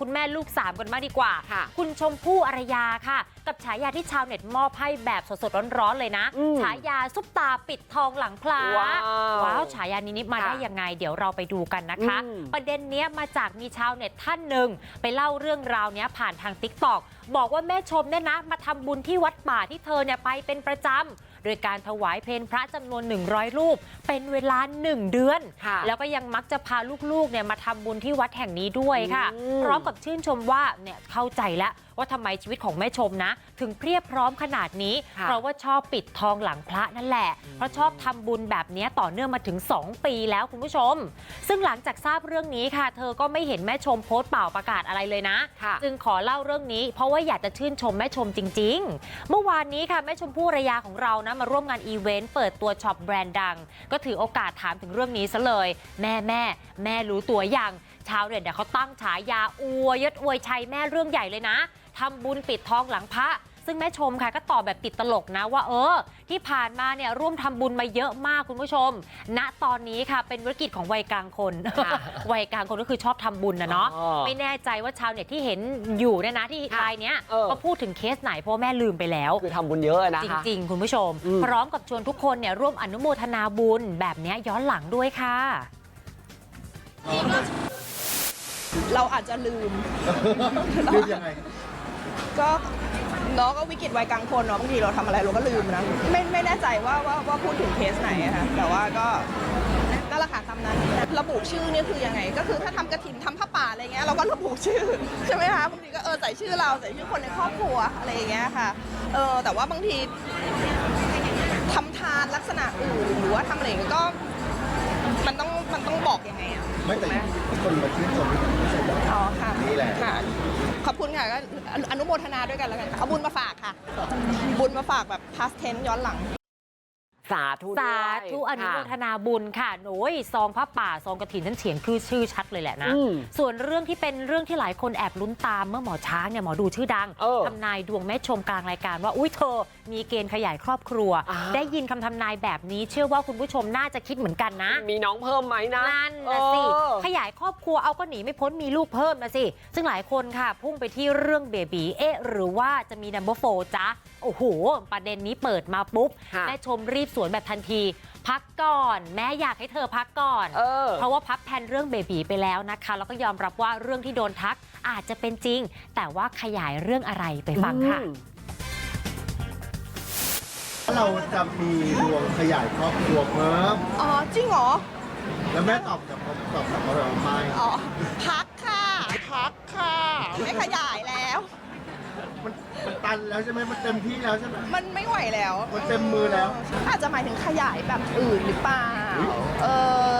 คุณแม่ลูกสามกันมากดีกว่าค่ะคุณชมพู่อารยาค่ะ กับฉายาที่ชาวเน็ตมอบให้แบบสดๆร้อนๆเลยนะอืมฉายาซุปตาปิดทองหลังพลาว้าวว้าวฉายานี้นี่มาค่ะได้ยังไง เดี๋ยวเราไปดูกันนะคะอืมประเด็นเนี้ยมาจากมีชาวเน็ตท่านหนึ่งไปเล่าเรื่องราวเนี้ยผ่านทางติ๊กตอกบอกว่าแม่ชมเนี่ยนะ มาทำบุญที่วัดป่าที่เธอเนี่ยไปเป็นประจำ โดยการถวายเพลพระจำนวน 100 รูป เป็นเวลา 1 เดือนค่ะแล้วก็ยังมักจะพาลูกๆเนี่ยมาทำบุญที่วัดแห่งนี้ด้วยค่ะอืมพร้อมกับชื่นชมว่าเนี่ยเข้าใจแล้ว ว่าทำไมชีวิตของแม่ชมนะ ถึงเพรียบพร้อมขนาดนี้ค่ะเพราะว่าชอบปิดทองหลังพระนั่นแหละ เพราะชอบทำบุญแบบเนี้ยต่อเนื่องมาถึง 2 ปีแล้วคุณผู้ชม ซึ่งหลังจากทราบเรื่องนี้ค่ะ เธอก็ไม่เห็นแม่ชมโพสต์เปล่าประกาศอะไรเลยนะค่ะจึงขอเล่าเรื่องนี้ เพราะว่าอยากจะชื่นชมแม่ชมจริง ๆ เมื่อวานนี้ค่ะแม่ชมพู่ระยาของเรานะมาร่วมงานอีเวนต์เปิดตัวช็อปแบรนด์ดัง ก็ถือโอกาสถามถึงเรื่องนี้ซะเลย แม่แม่แม่รู้ตัวยังชาวเน็ตเนี่ยเขาตั้งฉายาอวยยศอวยชัยแม่เรื่องใหญ่เลยนะ ทำบุญปิดทองหลังพระ ซึ่งแม่ชมค่ะก็ตอบแบบติดตลกนะว่าเออ ที่ผ่านมาเนี่ยร่วมทำบุญมาเยอะมากคุณผู้ชม ณตอนนี้ค่ะเป็นธุรกิจของวัยกลางคนค่ะวัยกลางคนก็คือชอบทำบุญนะเนาะอ๋อไม่แน่ใจว่าชาวเน็ตที่เห็นอยู่เนี่ยนะที่ค่ะไลน์เนี้ยเออเขาพูดถึงเคสไหนเพราะว่าแม่ลืมไปแล้ว คือทำบุญเยอะนะจคะริง ๆ คุณผู้ชม อืม พร้อมกับชวนทุกคนเนี่ยร่วมอนุโมทนาบุญแบบเนี้ยย้อนหลังด้วยค่ะ เราอาจจะลืม ลืมยังไง ก็เนาะก็วิกฤตวัยกลางคนเนาะบางทีเราทำอะไรเราก็ลืมนะไม่ไม่แน่ใจว่าว่าว่าพูดถึงเคสไหนอะค่ะแต่ว่าก็นั่นแหละค่ะตามนั้นระบุชื่อนี่คือยังไง ก็คือถ้าทำกระถินทำผ้าป่าอะไรเงี้ยเราก็ระบุชื่อ ใช่ไหมคะบางทีก็เออใส่ชื่อเราใส่ชื่อคนในครอบครัวอะไรอย่างเงี้ยค่ะเออแต่ว่าบางทีทำทานลักษณะอื่นหรือว่าทำอะไรอย่างเงี้ยก็ มันต้องมันต้องบอกยังไงอะ ไม่แต่ คนมาชื่นชมที่ไม่ใช่แบบอ๋อค่ะนี่แหละค่ะ ขอบคุณค่ะก็อนุอนุโมทนาด้วยกันแล้วกันค่ะเอาบุญมาฝากค่ะ บุญมาฝากแบบ past tense ย้อนหลัง สาธุด้วยสาธุอนุโมทค่ะนาบุญค่ะโอ้ยซองพระป่าซองกระถินท่านเฉียงคือชื่อชัดเลยแหละนะอืมส่วนเรื่องที่เป็นเรื่องที่หลายคนแอบลุ้นตามเมื่อหมอช้างเนี่ยหมอดูชื่อดังเออทำนายดวงแม่ชมกลางรายการว่าอุ้ยเธอ มีเกณฑ์ขยายครอบครัวอ่าได้ยินคำทำนายแบบนี้ เชื่อว่าคุณผู้ชมน่าจะคิดเหมือนกันนะ มีน้องเพิ่มไหมนะนั่นนะสิเออขยายครอบครัวเอาก็หนีไม่พ้นมีลูกเพิ่มนะสิซึ่งหลายคนค่ะ พุ่งไปที่เรื่องเบบีเอ๊ะหรือว่าจะมีนัมเบอร์โฟจ๊ะโอ้โหประเด็นนี้เปิดมาปุ๊บค่ะแม่ชมรีบสวนแบบทันที พักก่อน แม่อยากให้เธอพักก่อน เออ เพราะว่าพับแพลนเรื่องเบบีไปแล้วนะคะ แล้วก็ยอมรับว่าเรื่องที่โดนทักอาจจะเป็นจริง แต่ว่าขยายเรื่องอะไรไปฟังค่ะอืมเราจะมีดวงขยายครอบครัวเพิ่มอ๋อ จริงเหรอ แล้วแม่ตอบกับผมตอบกลับมาแบบไม่อ๋อ พักค่ะ พักค่ะ ไม่ขยายแล้ว มันมันตันแล้วใช่ไหมมันเต็มที่แล้วใช่ไหมมันไม่ไหวแล้ว มันเต็มมือแล้ว อาจจะหมายถึงขยายแบบอื่นหรือเปล่า เอ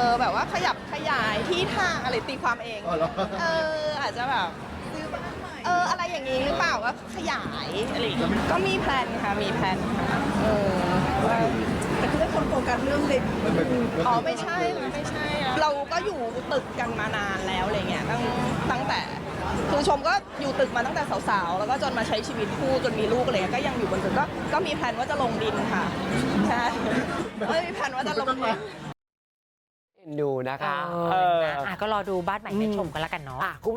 อแบบว่าขยับขยายที่ทางอะไรตีความเอง อ๋อเหรอ เอออาจจะแบบซื้อบ้านใหม่เอออะไรอย่างนี้หรือเปล่าว่าขยายอะไรอย่างงี้ก็มีแพลนค่ะมีแพลนค่ะเออว่าแต่คือคนโฟกัสเรื่องเด็ก มันเป็นอ๋อไม่ใช่นะไม่ใช่อะเราก็อยู่ตึกกันมานานแล้วอะไรเงี้ยตั้งตั้งแต่ คือชมก็อยู่ตึกมาตั้งแต่สาวๆ แล้วก็จนมาใช้ชีวิตคู่จนมีลูกอะไรเงี้ยก็ยังอยู่บนตึกก็ก็มีแพลนว่าจะลงดินค่ะ ใช่เอ้ยมีแพลนว่าจะลงดิน เอ็นดูนะคะ เออนะอะก็รอดูบ้านใหม่แม่ชมกันแล้วกันเนาะ อะคุณ